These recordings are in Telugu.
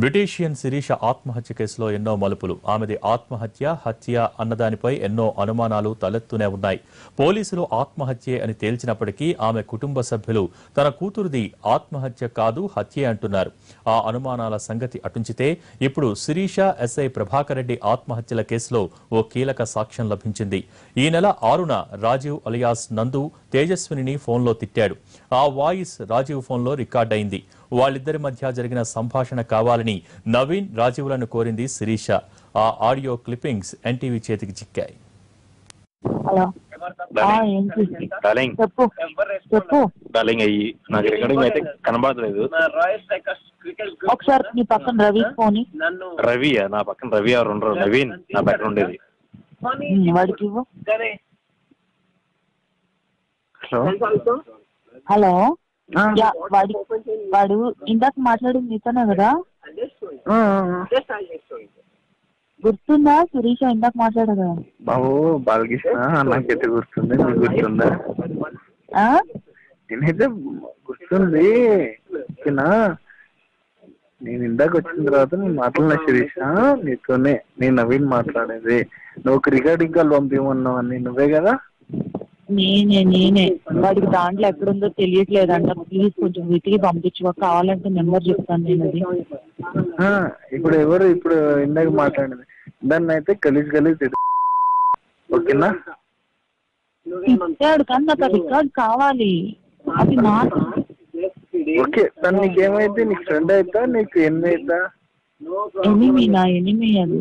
బ్రిటీషియన్ శిరీష ఆత్మహత్య కేసులో ఎన్నో మలుపులు. ఆమెది ఆత్మహత్య హత్య అన్నదానిపై ఎన్నో అనుమానాలు తలెత్తూనే ఉన్నాయి. పోలీసులు ఆత్మహత్యే అని తేల్చినప్పటికీ ఆమె కుటుంబ సభ్యులు తన కూతురుది ఆత్మహత్య కాదు హత్యే అంటున్నారు. ఆ అనుమానాల సంగతి అటుంచితే ఇప్పుడు శిరీష ఎస్ఐ ప్రభాకర్ రెడ్డి ఆత్మహత్యల కేసులో ఓ కీలక సాక్ష్యం లభించింది. ఈ నెల ఆరున రాజీవ్ అలియాస్ నందు తేజస్విని ఫోన్లో తిట్టాడు. ఆ వాయిస్ రాజీవ్ ఫోన్లో రికార్డైంది వాళ్ళిద్దరి మధ్య జరిగిన సంభాషణ కావాలని నవీన్ రాజీవ్లను కోరింది శిరీష. ఆ ఆడియో క్లిప్పింగ్స్ ఎన్టీవీ చేతికి చిక్కాయి. హలో. డార్లింగ్ చెప్పు. చెప్పు. డార్లింగ్ అయ్యి నాకు రికార్డింగ్ అయితే కనబడలేదు. ఒకసారి నీ పక్కన రవి ఫోన్ రవి నా పక్కన రవి ఎవరు ఉండరు. నవీన్ నా పక్కన ఉండేది. వాడికి హలో. వాడి వాడు ఇందాక మాట్లాడింది నీతోనే కదా? గుర్తుందా? శిరీష ఇందాక మాట్లాడా కదా బాబు బాలకృష్ణ నాకైతే గుర్తుంది మీకు గుర్తుందా? నేనైతే గుర్తుంది. ఓకేనా? నేను ఇందాక వచ్చిన తర్వాత నేను మాట్లాడిన శిరీష నీతోనే నేను నవీన్ మాట్లాడేది. నువ్వు ఒక రికార్డింగ్ కాల్ పంపించమన్నావని నువ్వే కదా? నేనే నేనే. వాడికి దాంట్లో ఎక్కడుందో తెలియట్లేదంట. ప్లీజ్ కొంచెం వెతికి పంపించు. కావాలంటే నెంబర్ చెప్తాను నేను అది. ఇప్పుడు ఎవరు ఇప్పుడు ఇందాక మాట్లాడింది దాన్ని అయితే గలీజ్ గలీజ్ ఓకేనా? ఇచ్చాడు కానీ నాకు రికార్డ్ కావాలి. అది నా ఓకే తను నీకేమైతే నీకు ఫ్రెండ్ అవుతా నీకు ఎన్ని అవుతా ఎనిమి నా ఎనిమి అది.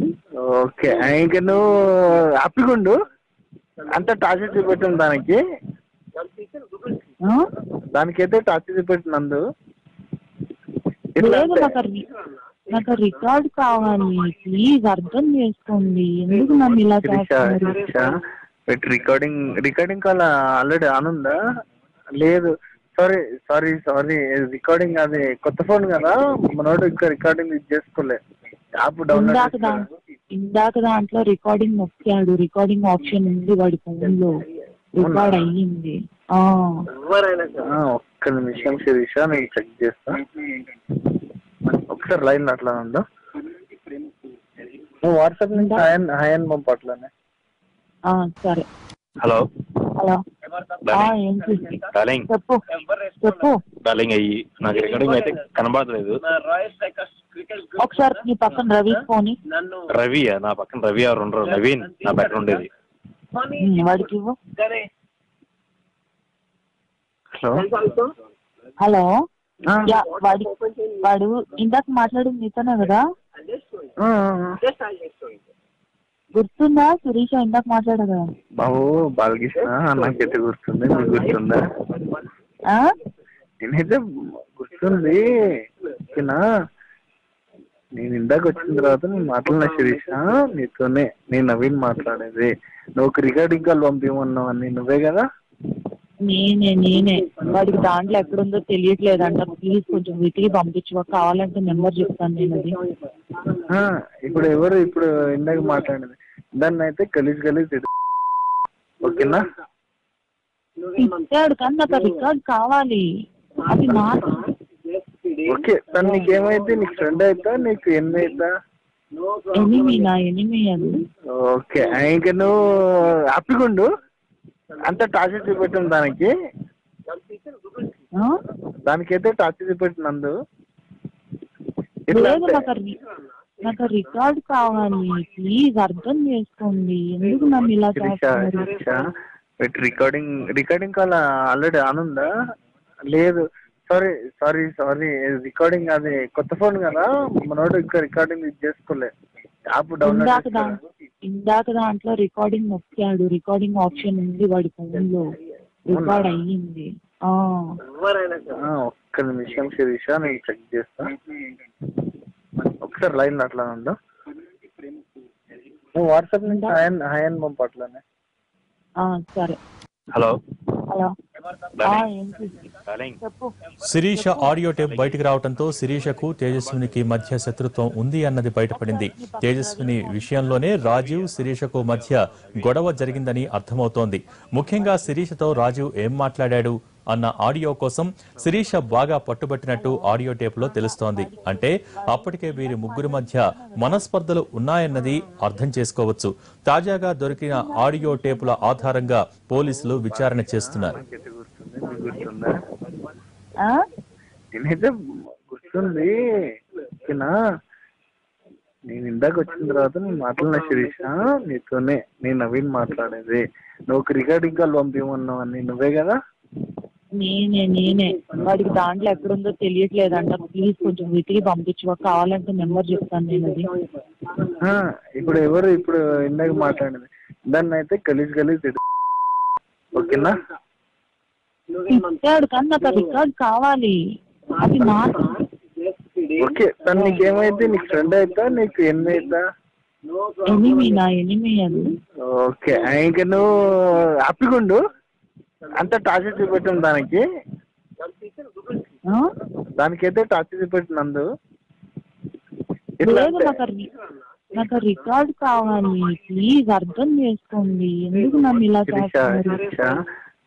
ఓకే ఇంక నువ్వు హ్యాపీగా ఉండు. అంత టార్చర్ చూపెట్టాను దానికి? దానికైతే చూపెట్టినందు ఎట్లా లేదు అంటే- నాకు ఆ రి- నాకు రికార్డ్ కావాలి. ప్లీజ్ అర్థం చేసుకోండి. ఎందుకు నన్ను ఇలా చేస్తున్నారు? పెట్టి recording recording call already on ఉందా? లేదు. సారీ సారీ సారీ రికార్డింగ్ అది కొత్త ఫోన్ కదా. మనోడు ఇంకా రికార్డింగ్ ఇది చేసుకోలే. యాప్ ఇందాక డౌన్లోడ్ దా ఇందాక దాంట్లో రికార్డింగ్ నొక్కాడు. రికార్డింగ్ ఆప్షన్ ఉంది వాడి ఫోన్లో. రికార్డ్ అయ్యింది. ఆ. ఒక్క నిమిషం శిరీష నేను చెక్ చేస్తా. ఒకసారి లైన్ అట్లా ఉందా నువ్వు వాట్సాప్ నుంచి హాయ్ అని హాయ్ అని పంపట్లనే ఆ, సరే. హలో. హలో. డార్లింగ్. చెప్పు. చెప్పు. డార్లింగ్ అయ్యి నాకు రికార్డింగ్ అయితే కనబడలేదు. ఒకసారి నీ పక్కన రవి ఫోన్ రవి నా పక్కన రవి ఎవరు ఉండరు? నవీన్ నా పక్కన ఉండేది. వాడికి ఇవ్వు. హలో? హలో? యా వాడి వాడు ఇందాక మాట్లాడింది నీతోనే కదా? గుర్తుందా? శిరీష ఇందాక మాట్లాడా కదా? బాబు బాలకృష్ణ నాకైతే గుర్తుంది? మీకు గుర్తుందా? ఆ? నేనైతే గుర్తుంది. నేను ఇందాక వచ్చిన తర్వాత నేను మాట్లాడిన శిరీష నీతోనే నేను నవీన్ మాట్లాడేది. నువ్వు రికార్డింగ్ కాల్ పంపించమన్నావని నువ్వే కదా? నేనే నేనే. వాడికి దాంట్లో ఎక్కడుందో తెలియట్లేదంట. ప్లీజ్ కొంచెం వెతికి పంపించు. కావాలంటే నెంబర్ చెప్తాను నేను అది. ఇప్పుడు ఎవరు ఇప్పుడు ఇందాక మాట్లాడింది దాన్ని అయితే గలీజ్ గలీజ్ ఓకేనా? ఇచ్చాడు కానీ నాకు రికార్డ్ కావాలి. అది నా ఓకే తను నీకేమైతే నీకు ఫ్రెండ్ అవుతా నీకు ఎన్ని అవుతా ఎనిమి నా ఎనిమి అది ఓకే ఇంక నువ్వు ఉండు అంత టార్చర్ చూపెట్టాను దానికి? దానికైతే టార్చర్ చూపెట్టినందు లేదు అంటే- నాకు రి- నాకు రికార్డ్ కావాలి. ప్లీజ్ అర్థం చేసుకోండి. ఎందుకు నన్ను ఇలా శిరీష చేస్తున్నారు? శిరీష పెట్టి recording recording call already on ఉందా లేదు. సారీ సారీ సారీ రికార్డింగ్ అది కొత్త ఫోన్ కదా. మనోడు ఇంకా రికార్డింగ్ చేసుకోలే. యాప్ ఇందాక డౌన్లోడ్ ఇందాక దాంట్లో రికార్డింగ్ నొక్కాడు. రికార్డింగ్ ఆప్షన్ ఉంది వాడి ఫోన్లో. రికార్డ్ అయ్యింది. ఆ. ఒక్క నిమిషం శిరీష నేను చెక్ చేస్తా. ఒకసారి లైన్ అట్లా ఉందా నువ్వు వాట్సాప్ నుంచి హాయ్ అని హాయ్ అని పంపట్లనే ఆ, సరే. హలో. హలో. ఆ, ఏంటి శిరీష ఆడియో టేప్ బయటకు రావడంతో శిరీషకు తేజస్వినికి మధ్య శత్రుత్వం ఉంది అన్నది బయటపడింది. తేజస్విని విషయంలోనే రాజీవ్ శిరీషకు మధ్య గొడవ జరిగిందని అర్థమవుతోంది. ముఖ్యంగా శిరీషతో రాజీవ్ ఏం మాట్లాడాడు అన్న ఆడియో కోసం శిరీష బాగా పట్టుబట్టినట్టు ఆడియో టేపులో తెలుస్తోంది. అంటే అప్పటికే వీరి ముగ్గురి మధ్య మనస్పర్ధలు ఉన్నాయన్నది అర్థం చేసుకోవచ్చు. తాజాగా దొరికిన ఆడియో టేపుల ఆధారంగా పోలీసులు విచారణ చేస్తున్నారు నాకైతే గుర్తుంది నీకు గుర్తుందా ఆ? నేనైతే గుర్తుంది. ఓకేనా? నేను ఇందాక వచ్చిన తర్వాత నేను మాట్లాడిన శిరీష నీతోనే నేను నవీన్ మాట్లాడేది. నువ్వు ఒక రికార్డింగ్ కాల్ పంపించమన్నావు అని. నువ్వే కదా? నేనే నేనే. వాడికి దాంట్లో ఎక్కడుందో తెలియట్లేదంట. ప్లీజ్ కొంచెం వెతికి పంపించు. కావాలంటే నెంబర్ చెప్తాను నేను అది. ఇప్పుడు ఎవరు ఇప్పుడు ఇందాక మాట్లాడింది దాన్ని అయితే గలీజ్ గలీజ్ ఓకేనా? ఇచ్చాడు కానీ నాకు ఆ రికార్డ్ కావాలి. అది నా ఓకే తను నీకేమైతే నీకు ఫ్రెండ్ అవుతా నీకు ఎన్ని అవుతా ఎనిమి నా ఎనిమి అది ఓకే ఇంక నువ్వు హ్యాపీగా ఉండు అంత టార్చర్ చూపెట్టాం దానికి? దానికైతే టార్చర్ చూపెట్టినందు ఇట్లా లేదు నాకు నాకు ఆ రికార్డ్ కావాలి. ప్లీజ్ అర్థం చేసుకోండి. ఎందుకు నన్ను ఇలా చేస్తున్నారు?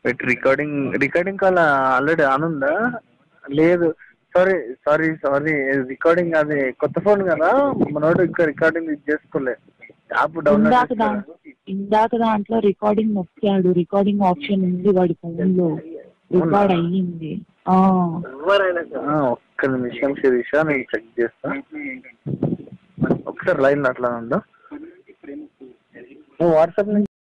Recording recording call already on ఉందా? లేదు. సారీ సారీ సారీ రికార్డింగ్ అది కొత్త ఫోన్ కదా. మనోడు ఇంకా రికార్డింగ్ చేసుకోలే. యాప్ ఇందాక డౌన్లోడ్ ఇందాక దాంట్లో రికార్డింగ్ నొక్కాడు. రికార్డింగ్ ఆప్షన్ ఉంది వాడి ఫోన్లో. రికార్డ్ అయ్యింది. ఆ. ఒక్క నిమిషం శిరీష నేను చెక్ చేస్తా. ఒకసారి లైన్ అట్లా ఉందా? వాట్సాప్ నుంచి